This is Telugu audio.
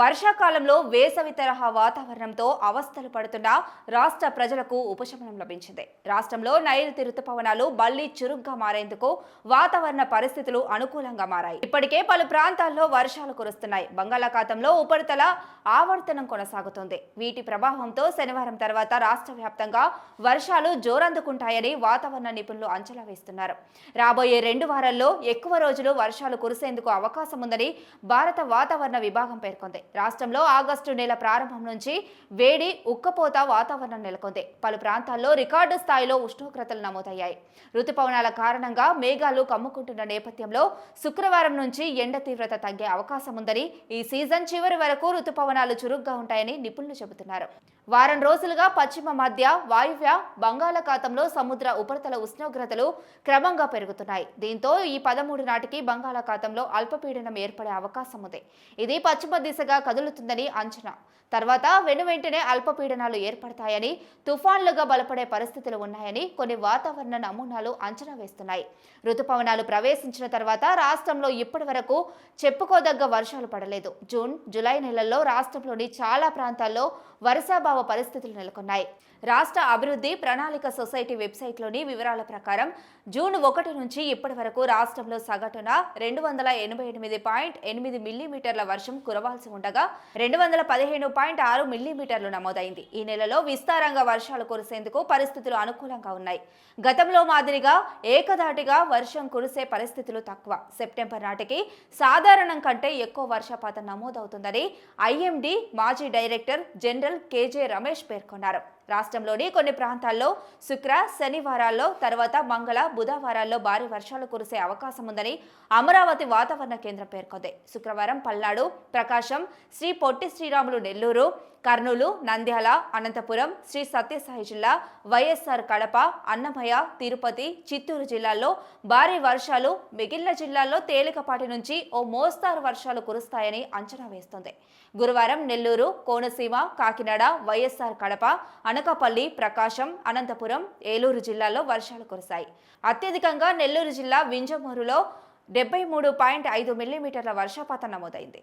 వర్షాకాలంలో వేసవి తరహా వాతావరణంతో అవస్థలు పడుతున్న రాష్ట్ర ప్రజలకు ఉపశమనం లభించింది. రాష్ట్రంలో నైరుతి రుతుపవనాలు మళ్ళీ చురుగ్గా మారేందుకు వాతావరణ పరిస్థితులు అనుకూలంగా మారాయి. ఇప్పటికే పలు ప్రాంతాల్లో వర్షాలు కురుస్తున్నాయి. బంగాళాఖాతంలో ఉపరితల ఆవర్తనం కొనసాగుతుంది. వీటి ప్రభావంతో శనివారం తర్వాత రాష్ట్ర వ్యాప్తంగా వర్షాలు జోరందుకుంటాయని వాతావరణ నిపుణులు అంచనా వేస్తున్నారు. రాబోయే రెండు వారాల్లో ఎక్కువ రోజులు వర్షాలు కురిసేందుకు అవకాశం ఉందని భారత వాతావరణ విభాగం పేర్కొంది. రాష్ట్రంలో ఆగస్టు నెల ప్రారంభం నుంచి వేడి ఉక్కపోత వాతావరణం నెలకొంది. పలు ప్రాంతాల్లో రికార్డు స్థాయిలో ఉష్ణోగ్రతలు నమోదయ్యాయి. రుతుపవనాల కారణంగా మేఘాలు కమ్ముకుంటున్న నేపథ్యంలో శుక్రవారం నుంచి ఎండ తీవ్రత తగ్గే అవకాశం ఉందని ఈ సీజన్ చివరి వరకు రుతుపవనాలు చురుగ్గా ఉంటాయని నిపుణులు చెబుతున్నారు. వారం రోజులుగా పశ్చిమ మధ్య వాయువ్య బంగాళాఖాతంలో సముద్ర ఉపరితల ఉష్ణోగ్రతలు క్రమంగా పెరుగుతున్నాయి. దీంతో ఈ పదమూడు నాటికి బంగాళాఖాతంలో అల్పపీడనం ఏర్పడే అవకాశం ఉంది. ఇది పశ్చిమ దిశగా కదులుతుందని అంచనా. తర్వాత వెను వెంటనే అల్పపీడనాలు ఏర్పడతాయని తుఫాన్లుగా బలపడే పరిస్థితులు ఉన్నాయని కొన్ని వాతావరణ నమూనాలు అంచనా వేస్తున్నాయి. రుతుపవనాలు ప్రవేశించిన తర్వాత రాష్ట్రంలో ఇప్పటి వరకు చెప్పుకోదగ్గ వర్షాలు పడలేదు. జూన్ జూలై నెలల్లో రాష్ట్రంలోని చాలా ప్రాంతాల్లో వర్షాభావ పరిస్థితులు నెలకొన్నాయి. రాష్ట్ర అభివృద్ధి ప్రణాళిక సొసైటీ వెబ్సైట్లోని వివరాల ప్రకారం జూన్ ఒకటి నుంచి ఇప్పటి వరకు రాష్ట్రంలో సగటున రెండు వందల ఎనభై ఎనిమిది పాయింట్ ఎనిమిది మిల్లీమీటర్ల వర్షం కురవాల్సి ఉండగా రెండు వందల పదిహేను పాయింట్ ఆరు మిల్లీమీటర్లు నమోదైంది. ఈ నెలలో విస్తారంగా వర్షాలు కురిసేందుకు పరిస్థితులు అనుకూలంగా ఉన్నాయి. గతంలో మాదిరిగా ఏకధాటిగా వర్షం కురిసే పరిస్థితులు తక్కువ. సెప్టెంబర్ నాటికి సాధారణం కంటే ఎక్కువ వర్షపాతం నమోదవుతుందని ఐఎండి మాజీ డైరెక్టర్ జనరల్ కేజే రమేష్ పేర్కొన్నారు. రాష్ట్రంలోని కొన్ని ప్రాంతాల్లో శుక్ర శనివారాల్లో తర్వాత మంగళ బుధవారాల్లో భారీ వర్షాలు కురిసే అవకాశం ఉందని అమరావతి వాతావరణ కేంద్రం పేర్కొంది. శుక్రవారం పల్నాడు ప్రకాశం శ్రీ పొట్టి శ్రీరాములు నెల్లూరు కర్నూలు నంద్యాల అనంతపురం శ్రీ సత్యసాయి జిల్లా వైఎస్ఆర్ కడప అన్నమయ్య తిరుపతి చిత్తూరు జిల్లాల్లో భారీ వర్షాలు మిగిలిన జిల్లాల్లో తేలికపాటి నుంచి ఓ మోస్తారు వర్షాలు కురుస్తాయని అంచనా వేస్తోంది. గురువారం నెల్లూరు కోనసీమ కాకినాడ వైఎస్ఆర్ కడప అనకాపల్లి ప్రకాశం అనంతపురం ఏలూరు జిల్లాల్లో వర్షాలు కురిశాయి. అత్యధికంగా నెల్లూరు జిల్లా వింజమూరులో డెబ్బై మూడు పాయింట్ ఐదు మిల్లీమీటర్ల వర్షపాతం నమోదైంది.